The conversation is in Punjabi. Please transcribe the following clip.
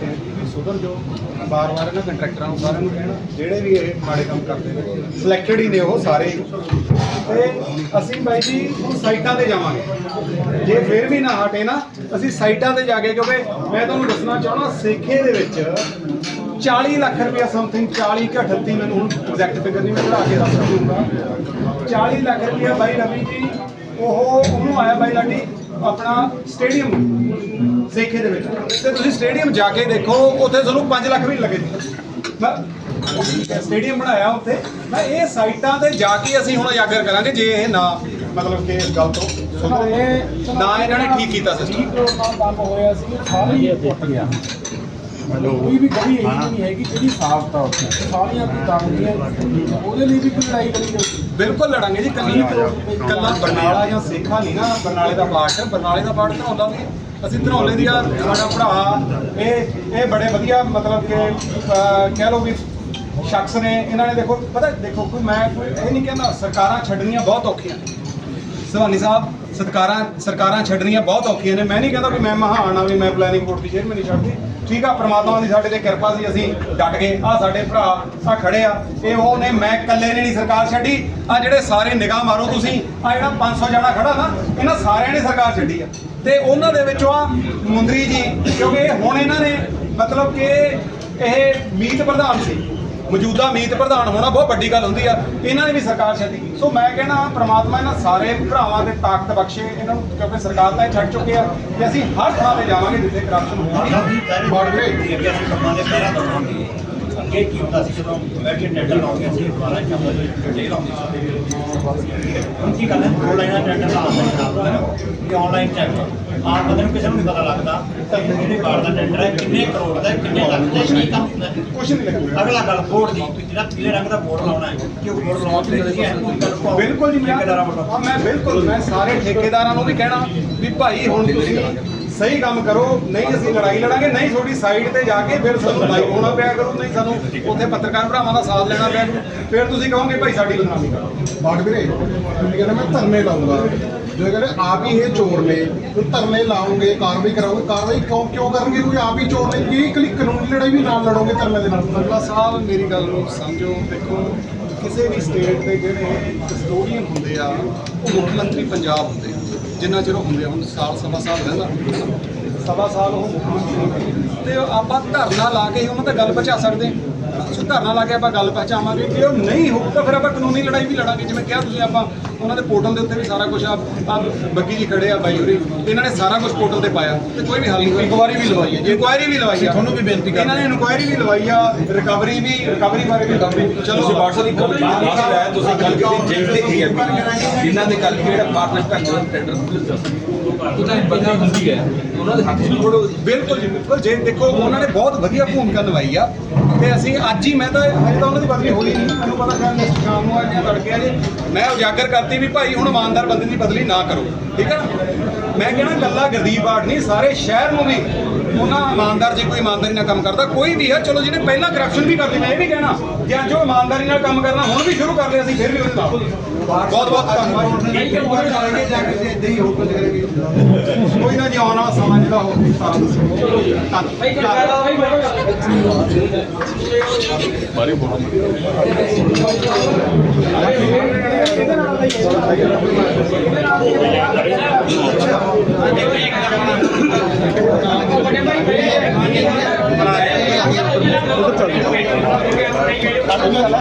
ਬੈਠੇ ਵੀ ਸੁਧਰ ਜੋ ਬਾਰ-ਬਾਰ ਇਹਨਾਂ ਕੰਟਰੈਕਟਰਾਂ ਨੂੰ ਸਾਰਿਆਂ ਨੂੰ ਕਹਿਣਾ ਜਿਹੜੇ ਵੀ ਇਹ ਮਾੜੇ ਕੰਮ ਕਰਦੇ ਨੇ ਸਿਲੈਕਟਡ ਹੀ ਨੇ ਉਹ ਸਾਰੇ ਤੇ ਅਸੀਂ ਬਾਈ ਜੀ ਹੁਣ ਸਾਈਟਾਂ ਤੇ ਜਾਵਾਂਗੇ। ਜੇ ਫਿਰ ਵੀ ਨਾ ਹਟੇ ਨਾ, ਅਸੀਂ ਸਾਈਟਾਂ ਤੇ ਜਾ ਕੇ ਕਿਉਂਕਿ ਮੈਂ ਤੁਹਾਨੂੰ ਦੱਸਣਾ ਚਾਹਣਾ ਸੇਖੇ ਦੇ ਵਿੱਚ 40 ਲੱਖ ਰੁਪਇਆ ਸਮਥਿੰਗ 40 ਕਿ 38 ਮੈਨੂੰ ਹੁਣ ਐਗਜ਼ੈਕਟ ਫਿਗਰ ਨਹੀਂ ਮੈਂ ਪੜਾ ਕੇ ਦੱਸ ਦੂੰਗਾ 40 ਲੱਖ ਰੁਪਇਆ ਬਾਈ ਰਵੀ ਜੀ, ਉਹ ਉਹਨੂੰ ਆਇਆ ਬਾਈ ਲਾਡੀ, ਆਪਣਾ ਸਟੇਡੀਅਮ ਸੇਖੇ ਦੇ ਵਿੱਚ। ਤੇ ਤੁਸੀਂ ਸਟੇਡੀਅਮ ਜਾ ਕੇ ਦੇਖੋ ਉੱਥੇ ਤੁਹਾਨੂੰ 5 ਲੱਖ ਵੀ ਨੀ ਲੱਗੇ ਮੈਂ ਸਟੇਡੀਅਮ ਬਣਾਇਆ ਉੱਥੇ। ਮੈਂ ਇਹ ਸਾਈਟਾਂ ਤੇ ਜਾ ਕੇ ਅਸੀਂ ਹੁਣ ਉਜਾਗਰ ਕਰਾਂਗੇ ਜੇ ਇਹ ਨਾ ਮਤਲਬ ਕਿ ਇਸ ਗੱਲ ਤੋਂ ਨਾ ਇਹਨਾਂ ਨੇ ਠੀਕ ਕੀਤਾ ਸਿਸਟਮ ਕੰਮ ਹੋਇਆ ਸੀ ਸਾਰੇ ਟੁੱਟ ਗਿਆ ਕੋਈ ਵੀ ਗਲੀ ਇਹੀ ਨਹੀਂ ਹੈਗੀ ਜਿਹੜੀ ਸਾਫ਼ ਤਾਂ ਉੱਥੇ। ਸਾਰੀਆਂ ਦੀ ਦੀਆਂ ਉਹਦੇ ਲਈ ਵੀ ਕੋਈ ਲੜਾਈ ਕਰੀ ਜਾਊਗੀ ਬਿਲਕੁਲ ਲੜਾਂਗੇ ਜੀ ਕੱਲੀ ਕੱਲਾ ਬਰਨਾਲਾ ਜਾਂ ਸੇਖਾ ਨਹੀਂ ਨਾ ਬਰਨਾਲੇ ਦਾ ਪਾਰਟ ਬਰਨਾਲੇ ਦਾ ਪਾਰਟ ਧਰੌਲਾ ਵੀ ਅਸੀਂ ਧਰੌਲੇ ਦੀਆਂ ਸਾਡਾ ਭਰਾ ਇਹ ਇਹ ਬੜੇ ਵਧੀਆ ਮਤਲਬ ਕਿ ਅਹ, ਕਹਿ ਲਓ ਵੀ ਸ਼ਖਸ ਨੇ। ਇਹਨਾਂ ਨੇ ਦੇਖੋ ਪਤਾ ਦੇਖੋ ਕੋਈ ਮੈਂ ਕੋਈ ਇਹ ਨਹੀਂ ਕਹਿੰਦਾ ਸਰਕਾਰਾਂ ਛੱਡਣੀਆਂ ਬਹੁਤ ਔਖੀਆਂ ਨੇ। ਸਵਾਨੀ ਸਾਹਿਬ ਸਰਕਾਰਾਂ ਸਰਕਾਰਾਂ ਛੱਡਣੀਆਂ ਬਹੁਤ ਔਖੀਆਂ ਨੇ। ਮੈਂ ਨਹੀਂ ਕਹਿੰਦਾ ਕਿ ਮੈਂ ਮਹਾਨ ਆ ਵੀ ਮੈਂ ਪਲੈਨਿੰਗ ਬੋਰਡ ਦੀ ਚੇਅਰਮੈਨ ਨਹੀਂ ਛੱਡਦੀ। ਠੀਕ ਆ, ਪ੍ਰਮਾਤਮਾ ਦੀ ਸਾਡੇ ਤੇ ਕਿਰਪਾ ਸੀ, ਅਸੀਂ ਡਟ ਗਏ। ਆ ਸਾਡੇ ਭਰਾ ਆ ਖੜੇ ਆ। ਇਹ ਉਹ ਨੇ, ਮੈਂ ਇਕੱਲੇ ਨੇ ਨਹੀਂ ਸਰਕਾਰ ਛੱਡੀ। ਆ ਜਿਹੜੇ ਸਾਰੇ ਨਿਗਾਹ ਮਾਰੋ ਤੁਸੀਂ ਆ ਜਿਹੜਾ 500 ਜਣਾ ਖੜਾ ਨਾ, ਇਹਨਾਂ ਸਾਰਿਆਂ ਨੇ ਸਰਕਾਰ ਛੱਡੀ ਆ। ਤੇ ਉਹਨਾਂ ਦੇ ਵਿੱਚੋਂ ਆ ਮੁੰਦਰੀ ਜੀ, ਕਿਉਂਕਿ ਹੁਣ ਇਹਨਾਂ ਨੇ ਮਤਲਬ ਕਿ ਇਹ ਮੀਤ ਪ੍ਰਧਾਨ ਸੀ। ਮੌਜੂਦਾ ਮੀਤ ਪ੍ਰਧਾਨ ਹੋਣਾ ਬਹੁਤ ਵੱਡੀ ਗੱਲ ਹੁੰਦੀ ਆ। ਇਹਨਾਂ ਨੇ ਵੀ ਸਰਕਾਰ ਛੱਡੀ ਸੋ ਮੈਂ ਕਹਿੰਦਾ ਪ੍ਰਮਾਤਮਾ ਇਹਨਾਂ ਸਾਰੇ ਭਰਾਵਾਂ ਦੇ ਤਾਕਤ ਬਖਸ਼ੇ। ਇਹਨਾਂ ਨੂੰ ਕਿਉਂਕਿ ਸਰਕਾਰ ਤਾਂ ਇਹ ਛੱਡ ਚੁੱਕੇ ਆ ਤੇ ਅਸੀਂ ਹਰ ਥਾਂ ਤੇ ਜਾਵਾਂਗੇ ਜਿੱਥੇ ਕਰਪਸ਼ਨ ਹੋਊਗੀ। ਬਾਰਡਰ ਅੱਗੇ ਅਸੀਂ ਕੰਮਾਂ ਦੇ ਪਹਿਰਾ ਦਵਾਂਗੇ ਅੱਗੇ ਕੀ ਹੁੰਦਾ ਸੀ ਜਦੋਂ ਬੈਠੇ ਟੈਂਡਰ ਲਾਉਂਦੇ ਸੀ ਦੁਬਾਰਾ ਕੰਮ ਦੇ ਟੈਂਡਰ ਲਾਉਂਦੇ ਸੀ। ਹੁਣ ਕੀ ਗੱਲ ਹੈ ਆਨਲਾਈਨ ਟੈਂਡਰ ਲਾਉਂਦੇ ਨੇ ਇਹ ਆਨਲਾਈਨ ਚੈੱਕ ਆਮ ਬੰਦੇ ਨੂੰ ਕਿਸੇ ਨੂੰ ਨਹੀਂ ਪਤਾ ਲੱਗਦਾ ਕਿ ਜਿਹੜੇ ਬਾੜ ਦਾ ਟੈਂਡਰ ਹੈ ਕਿੰਨੇ ਕਰੋੜ ਦਾ ਹੈ, ਕਿੰਨੇ ਲੱਖ ਦਾ ਹੈ, ਕੀ ਕੰਮ ਹੁੰਦਾ ਹੈ। ਕੁਛ ਨਹੀਂ ਲੱਗੂਗਾ ਅਗਲਾ ਗੱਲ ਬੋਰਡ ਦੀ ਤੁਸੀਂ ਜਿਹੜਾ ਪੀਲੇ ਰੰਗ ਦਾ ਬੋਰਡ ਲਾਉਣਾ ਹੈ ਕਿ ਉਹ ਬੋਰਡ ਲਾਉਣ ਇਹਨੂੰ ਗੱਲ ਪਾਓ ਬਿਲਕੁਲ ਜੀ ਮੈਂ ਠੇਕੇਦਾਰਾਂ ਵੱਲੋਂ। ਹਾਂ, ਮੈਂ ਬਿਲਕੁਲ ਮੈਂ ਸਾਰੇ ਠੇਕੇਦਾਰਾਂ ਨੂੰ ਵੀ ਕਹਿਣਾ ਵੀ ਭਾਈ ਹੁਣ ਤੁਸੀਂ ਸਹੀ ਕੰਮ ਕਰੋ ਨਹੀਂ ਅਸੀਂ ਲੜਾਈ ਲੜਾਂਗੇ ਨਹੀਂ ਤੁਹਾਡੀ ਸਾਈਡ ਤੇ ਜਾ ਕੇ ਫਿਰ ਸਾਨੂੰ ਲੜਾਈ ਹੋਣਾ ਪਿਆ ਕਰੂ ਨਹੀਂ ਸਾਨੂੰ ਉੱਥੇ ਪੱਤਰਕਾਰ ਭਰਾਵਾਂ ਦਾ ਸਾਥ ਲੈਣਾ ਪਿਆ ਫਿਰ ਤੁਸੀਂ ਕਹੋਗੇ ਭਾਈ ਸਾਡੀ ਬਦਨਾਮੀ ਕਰੋ। ਬਾਟ ਵੀਰੇ ਤੁਸੀਂ ਕਹਿੰਦੇ ਮੈਂ ਧਰਨੇ ਲਾਉਂਗਾ। ਜੋ ਕਹਿੰਦੇ ਆਪ ਹੀ ਇਹ ਚੋਰ ਨੇ ਧਰਨੇ ਲਾਉਂਗੇ ਕਾਰਵਾਈ ਕਰਾਓਗੇ ਕਾਰਵਾਈ ਕਿਉਂ ਕਿਉਂ ਕਰਨਗੇ? ਕੋਈ ਆਪ ਹੀ ਚੋਰ ਨੇ ਕੀ ਇਕੱਲੀ ਕਾਨੂੰਨੀ ਲੜਾਈ ਵੀ ਨਾਲ ਲੜੋਗੇ ਧਰਨੇ ਦੇ ਨਾਲ। ਅਗਲਾ ਸਾਹਿਬ ਮੇਰੀ ਗੱਲ ਨੂੰ ਸਮਝੋ ਦੇਖੋ ਕਿਸੇ ਵੀ ਸਟੇਟ ਦੇ ਜਿਹੜੇ ਕਸਟੋਡੀਅਨ ਹੁੰਦੇ ਆ ਉਹ ਮੁੱਖ ਮੰਤਰੀ ਪੰਜਾਬ ਹੁੰਦੇ ਆ। ਜਿੰਨਾ ਚਿਰ ਉਹ ਹੁੰਦੇ ਆ ਹੁਣ ਸਾਲ ਸਵਾ ਸਾਲ ਰਹਿੰਦਾ ਸਵਾ ਸਾਲ ਉਹ ਮੁੱਖ ਮੰਤਰੀ ਹੁੰਦੇ। ਤੇ ਆਪਾਂ ਧਰਨਾ ਲਾ ਕੇ ਹੀ ਉਹਨਾਂ ਦਾ ਗੱਲ ਪਹੁੰਚਾ ਸਕਦੇ ਹਾਂ ਧਰਨਾ ਲਾ ਕੇ ਆਪਾਂ ਗੱਲ ਪਹੁੰਚਾਵਾਂਗੇ ਜੇ ਉਹ ਨਹੀਂ ਹੋਊ ਤਾਂ ਫਿਰ ਆਪਾਂ ਕਾਨੂੰਨੀ ਲੜਾਈ ਵੀ ਲੜਾਂਗੇ। ਜਿਵੇਂ ਕਿਹਾ ਤੁਸੀਂ ਆਪਾਂ ਉਹਨਾਂ ਦੇ ਪੋਰਟਲ ਦੇ ਉੱਤੇ ਵੀ ਸਾਰਾ ਕੁਝ ਆ ਬੱਗੀ ਜੀ ਖੜੇ ਆ ਬਾਈ ਹੋਰੀ ਇਹਨਾਂ ਨੇ ਸਾਰਾ ਕੁਝ ਪੋਰਟਲ ਤੇ ਪਾਇਆ ਤੇ ਕੋਈ ਵੀ ਹੱਲ ਨਹੀਂ ਇਨਕੁਆਇਰੀ ਵੀ ਲਵਾਈ ਹੈ ਜੇ। ਇਨਕੁਆਇਰੀ ਵੀ ਲਵਾਈ ਆ। ਤੁਹਾਨੂੰ ਵੀ ਬੇਨਤੀ ਇਹਨਾਂ ਨੇ ਇਨਕੁਆਇਰੀ ਵੀ ਲਵਾਈ ਆ ਰਿਕਵਰੀ ਵੀ ਰਿਕਵਰੀ ਬਾਰੇ ਵੀ ਚਲੋ। ਤੁਸੀਂ WhatsApp ਦੀ ਦੱਸ ਰਿਹਾ ਹੈ, ਤੁਸੀਂ ਗੱਲ ਕੀਤੀ ਜੇਲ੍ਹ ਦੇ ਏਰੀਆ ਜਿਨ੍ਹਾਂ ਦੇ ਕਰਕੇ ਜਿਹੜਾ ਪਾਰਟਨਰ ਦਾ ਟੈਂਡਰ ਉਹਦਾ ਬੰਦਾ ਹੁੰਦੀ ਹੈ। ਉਹਨਾਂ ਦੇ ਹੱਥ ਫੜੋ ਬਿਲਕੁਲ ਜੀ ਬਿਲਕੁਲ। ਜੇ ਦੇਖੋ ਉਹਨਾਂ ਨੇ ਬਹੁਤ ਵਧੀਆ ਭੂਮਿਕਾ ਨਿਭਾਈ ਆ ਤੇ ਅਸੀਂ ਅੱਜ ਹੀ ਮੈਂ ਤਾਂ ਅਜੇ ਤਾਂ ਉਹਨਾਂ ਦੀ ਬਦਲੀ ਹੋਈ ਨਹੀਂ। ਮੈਨੂੰ ਪਤਾ ਸ਼ਾਇਦ ਨੈਕਸਟ ਸ਼ਾਮ ਨੂੰ ਆ ਜਾਂ ਤੜਕੇ ਆ ਜੇ। ਮੈਂ ਉਜਾਗਰ ਕਰਤੀ ਵੀ ਭਾਈ ਹੁਣ ਇਮਾਨਦਾਰ ਬੰਦੇ ਦੀ ਬਦਲੀ ਨਾ ਕਰੋ। ਠੀਕ ਹੈ ਨਾ ਮੈਂ ਕਹਿਣਾ ਕੱਲਾ ਗਰਦੀਪ ਬਾੜ ਨਹੀਂ ਸਾਰੇ ਸ਼ਹਿਰ ਨੂੰ ਵੀ। ਉਹਨਾਂ ਇਮਾਨਦਾਰ ਜੇ ਕੋਈ ਇਮਾਨਦਾਰੀ ਨਾਲ ਕੰਮ ਕਰਦਾ, ਕੋਈ ਵੀ ਹੈ, ਚਲੋ ਜਿਹਨੇ ਪਹਿਲਾਂ ਕਰਪਸ਼ਨ ਵੀ ਕਰਦੇ ਮੈਂ ਇਹ ਵੀ ਕਹਿਣਾ, ਜਾਂ ਜੋ ਇਮਾਨਦਾਰੀ ਨਾਲ ਕੰਮ ਕਰਨਾ, ਹੁਣ ਵੀ ਸ਼ੁਰੂ ਕਰ ਲਿਆ ਅਸੀਂ ਫਿਰ ਵੀ ਉਹਦੇ ਬਹੁਤ ਬਹੁਤ ਧੰਨਵਾਦ। ਕੋਈ ਨਾ ਜੀ, ਆਉਣ ਵਾਲਾ ਸਮਾਂ ਜਿਹੜਾ ਉਹ ਸਾਰਾ ਦੱਸੋ। ਬਣਾ అడగాల